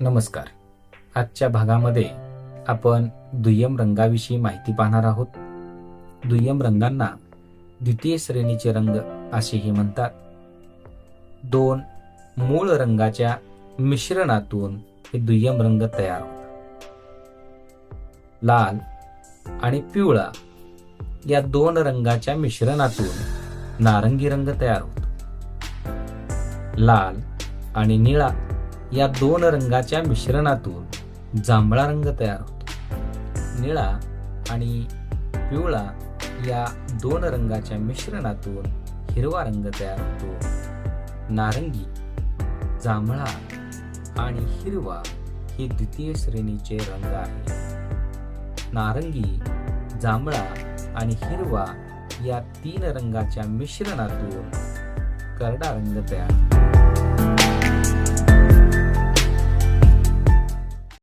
नमस्कार. आजच्या भागामध्ये आपण दुय्यम रंगाविषयी माहिती पाहणार आहोत. दुय्यम रंगांना द्वितीय श्रेणीचे रंग असेही म्हणतात. दोन मूळ रंगाच्या मिश्रणातून हे दुय्यम रंग तयार होतात. लाल आणि पिवळा या दोन रंगाच्या मिश्रणातून नारंगी रंग तयार होतो. लाल आणि निळा या दोन रंगाच्या मिश्रणातून जांभळा रंग तयार होतो. निळा आणि पिवळा या दोन रंगाच्या मिश्रणातून हिरवा रंग तयार होतो. नारंगी जांभळा आणि हिरवा हे द्वितीय श्रेणीचे रंग आहेत. नारंगी जांभळा आणि हिरवा या तीन रंगाच्या मिश्रणातून करडा रंग तयार होतो.